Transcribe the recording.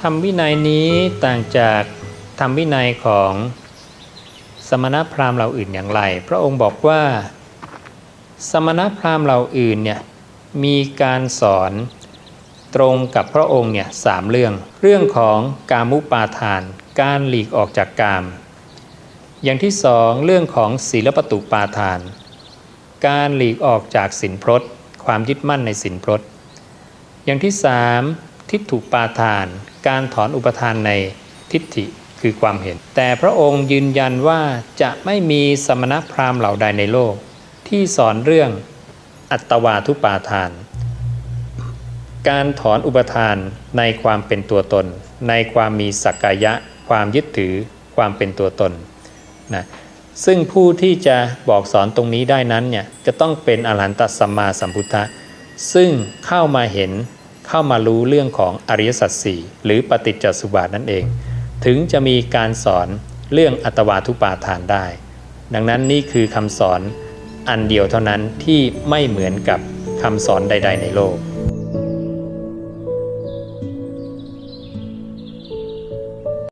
ธรรมวินัยนี้ต่างจากธรรมวินัยของสมณพราหมณ์เหล่าอื่นอย่างไร พระองค์บอกว่า สมณพราหมณ์เหล่าอื่นเนี่ยมีการสอนตรงกับพระองค์เนี่ยสามเรื่อง เรื่องของกามุปาทาน การหลีกออกจากกาม อย่างที่สองเรื่องของศีลปตุปาทาน การหลีกออกจากสินพรตความยึดมั่นในสินพรตอย่างที่สาม ทิฏฐุปาทาน การถอนอุปทานในทิฏฐิคือความเห็น แต่พระองค์ยืนยันว่าจะไม่มีสมณพราหมณ์เหล่าใดในโลก ที่สอนเรื่องอัตวาทุปาทาน การถอนอุปทานในความเป็นตัวตน ในความมีสักกายะ ความยึดถือความเป็นตัวตนนะซึ่งผู้ที่จะบอกสอนตรงนี้ได้นั้นเนี่ยจะต้องเป็นอรหันตสัมมาสัมพุทธะซึ่งเข้ามาเห็น เข้ามารู้เรื่องของอริยสัจสี่หรือปฏิจจสุบาทนั่นเอง ถึงจะมีการสอนเรื่องอัตวาทุปาทานได้ ดังนั้นนี่คือคำสอนอันเดียวเท่านั้นที่ไม่เหมือนกับคำสอนใด ๆ ในโลก